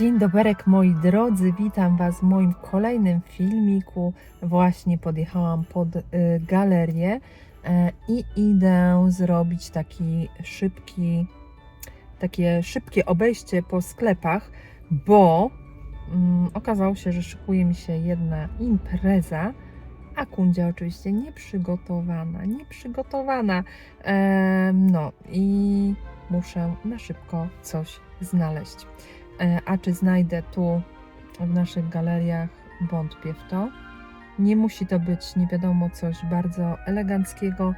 Dzień doberek moi drodzy, witam Was w moim kolejnym filmiku. Właśnie podjechałam pod y, galerię e, i idę zrobić taki szybki, takie szybkie obejście po sklepach, bo mm, okazało się, że szykuje mi się jedna impreza, a Kundzia oczywiście nieprzygotowana, nieprzygotowana. E, no i muszę na szybko coś znaleźć. E, A czy znajdę tu w naszych galeriach, wątpię w to. Nie musi to być nie wiadomo coś bardzo eleganckiego,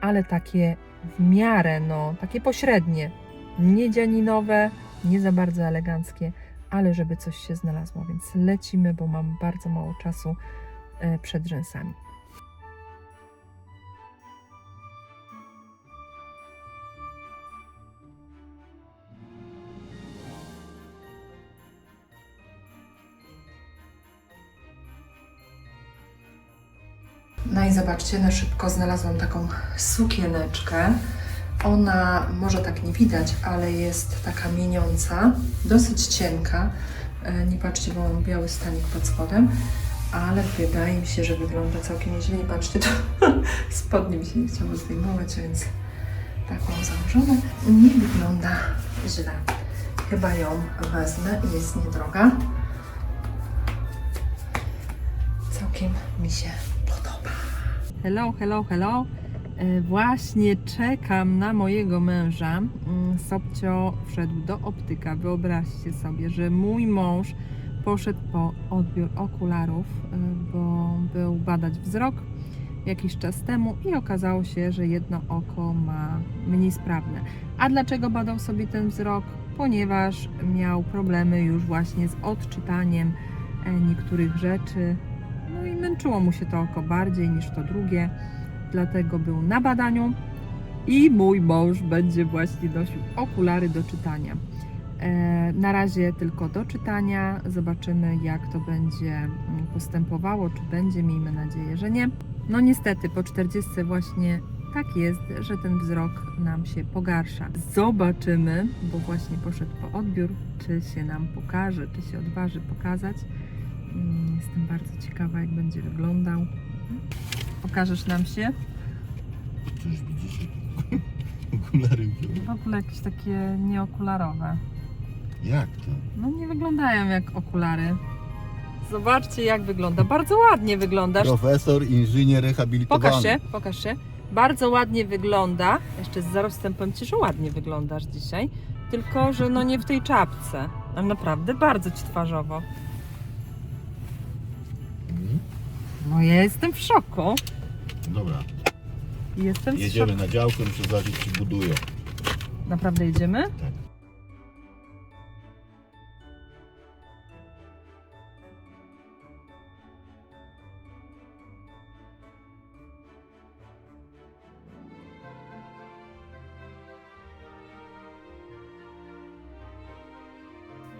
ale takie w miarę, no, takie pośrednie. Nie dzianinowe, nie za bardzo eleganckie, ale żeby coś się znalazło. Więc lecimy, bo mam bardzo mało czasu e, przed rzęsami. No i zobaczcie, na szybko znalazłam taką sukieneczkę. Ona może tak nie widać, ale jest taka mieniąca, dosyć cienka. E, Nie patrzcie, bo mam biały stanik pod spodem, ale wydaje mi się, że wygląda całkiem nieźle. Nie patrzcie, to spodnie mi się nie chciało zdejmować, więc tak mam założone. Nie wygląda źle. Chyba ją wezmę, jest niedroga. Całkiem mi się. Hello, hello, hello. E, Właśnie czekam na mojego męża. Mm, Sobcio wszedł do optyka. Wyobraźcie sobie, że mój mąż poszedł po odbiór okularów, e, bo był badać wzrok jakiś czas temu i okazało się, że jedno oko ma mniej sprawne. A dlaczego badał sobie ten wzrok? Ponieważ miał problemy już właśnie z odczytaniem e, niektórych rzeczy. Męczyło mu się to oko bardziej niż to drugie, dlatego był na badaniu i mój mąż będzie właśnie nosił okulary do czytania. E, na razie tylko do czytania, zobaczymy jak to będzie mm, postępowało, czy będzie, miejmy nadzieję, że nie. No niestety po 40 właśnie tak jest, że ten wzrok nam się pogarsza. Zobaczymy, bo właśnie poszedł po odbiór, czy się nam pokaże, czy się odważy pokazać. Jestem bardzo ciekawa, jak będzie wyglądał. Pokażesz nam się? Czyż widzisz? Okulary. W ogóle jakieś takie nieokularowe. Jak to? No nie wyglądają jak okulary. Zobaczcie, jak wygląda. Bardzo ładnie wyglądasz. Profesor, inżynier rehabilitowany. Pokaż się, pokaż się. Bardzo ładnie wygląda. Jeszcze z zarostem powiem Ci, że ładnie wyglądasz dzisiaj. Tylko, że no nie w tej czapce. A naprawdę bardzo Ci twarzowo. No ja jestem w szoku. Dobra, Jestem w jedziemy na działkę, muszę zobaczyć czy budują. Naprawdę jedziemy? Tak.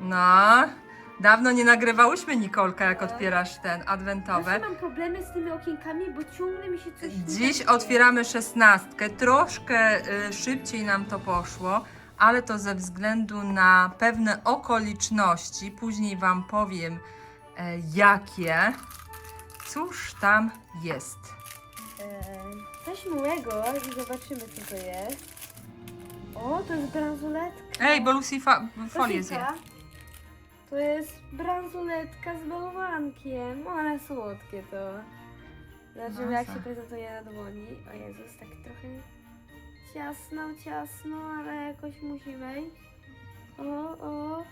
No, dawno nie nagrywałyśmy Nikolka, jak otwierasz ten adwentowe. Zawsze mam problemy z tymi okienkami, bo ciągle mi się coś... nie Dziś pasuje. otwieramy szesnastkę. Troszkę y, szybciej nam to poszło, ale to ze względu na pewne okoliczności. Później Wam powiem, e, jakie. Cóż tam jest? E, coś małego i zobaczymy co to jest. O, to jest bransoletka. Ej, bo Lucy fa- folię zje. To jest bransoletka z bałwankiem, ale słodkie to. Zobaczymy jak się prezentuje na dłoni. O Jezus, tak trochę ciasno, ciasno, ale jakoś musi wejść. O, o,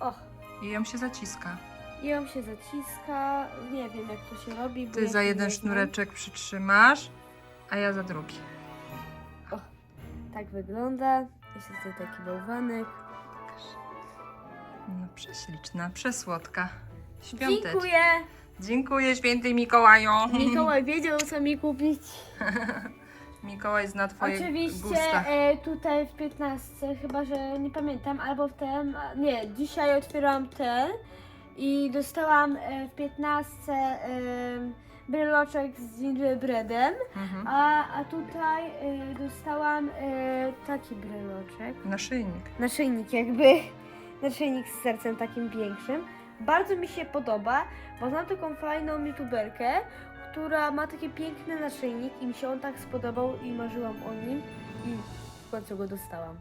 o. I ją się zaciska. I on się zaciska, nie wiem jak to się robi. bo Ty ja za się jeden nie znam. sznureczek przytrzymasz, a ja za drugi. Tak wygląda. Jest tutaj taki bałwanek. Prześliczna, przesłodka. Świąteczna. Dziękuję! Dziękuję, święty Mikołaju. Mikołaj wiedział co mi kupić. Mikołaj zna twoje Oczywiście gusta. e, tutaj w 15, chyba że nie pamiętam, albo w ten. a- Nie, dzisiaj otwierałam ten i dostałam e, w 15 e, bryloczek z gingerbreadem, Mhm. a, a tutaj e, dostałam e, taki bryloczek. Naszyjnik. Naszyjnik jakby. Naszyjnik z sercem takim większym. Bardzo mi się podoba, bo znam taką fajną youtuberkę, która ma taki piękny naszyjnik i mi się on tak spodobał i marzyłam o nim i w końcu go dostałam.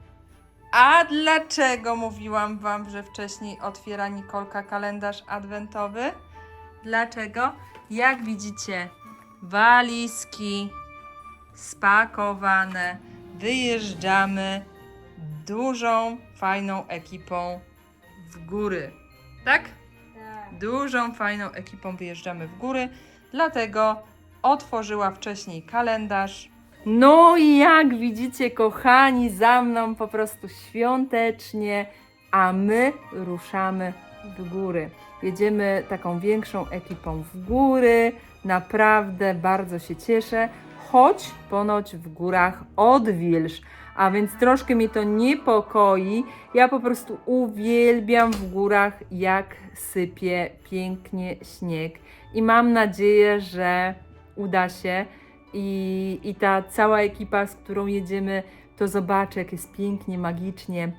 A dlaczego mówiłam Wam, że wcześniej otwiera Nikolka kalendarz adwentowy? Dlaczego? Jak widzicie, walizki spakowane, wyjeżdżamy dużą, fajną ekipą w góry. Tak? Tak. Dużą, fajną ekipą wyjeżdżamy w góry, dlatego otworzyła wcześniej kalendarz. No i jak widzicie, kochani, za mną po prostu świątecznie, a my ruszamy w góry. Jedziemy taką większą ekipą w góry. Naprawdę bardzo się cieszę, choć ponoć w górach odwilż. A więc troszkę mnie to niepokoi. Ja po prostu uwielbiam w górach, jak sypie pięknie śnieg. I mam nadzieję, że uda się i, i ta cała ekipa, z którą jedziemy, to zobaczy, jak jest pięknie, magicznie,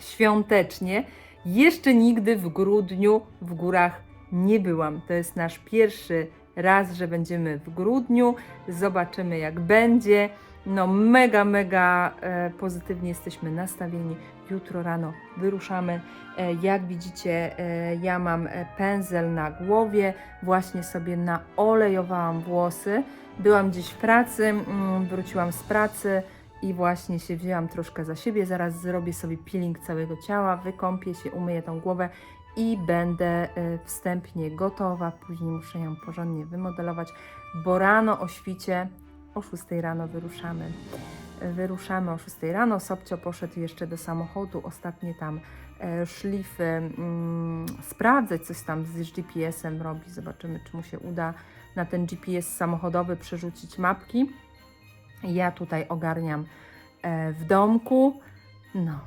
świątecznie. Jeszcze nigdy w grudniu w górach nie byłam. To jest nasz pierwszy raz, że będziemy w grudniu. Zobaczymy, jak będzie. No, mega, mega e, pozytywnie jesteśmy nastawieni. Jutro rano wyruszamy. E, jak widzicie, e, ja mam pędzel na głowie. Właśnie sobie naolejowałam włosy. Byłam gdzieś w pracy, mm, wróciłam z pracy i właśnie się wzięłam troszkę za siebie. Zaraz zrobię sobie peeling całego ciała, wykąpię się, umyję tą głowę i będę wstępnie gotowa. Później muszę ją porządnie wymodelować, bo rano o świcie, o 6 rano wyruszamy. Wyruszamy o 6 rano. Sobcio poszedł jeszcze do samochodu, ostatnie tam e, szlify mm, sprawdzać, coś tam z GPS-em robi. Zobaczymy, czy mu się uda na ten GPS samochodowy przerzucić mapki. Ja tutaj ogarniam e, w domku. No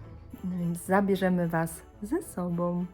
więc zabierzemy Was ze sobą.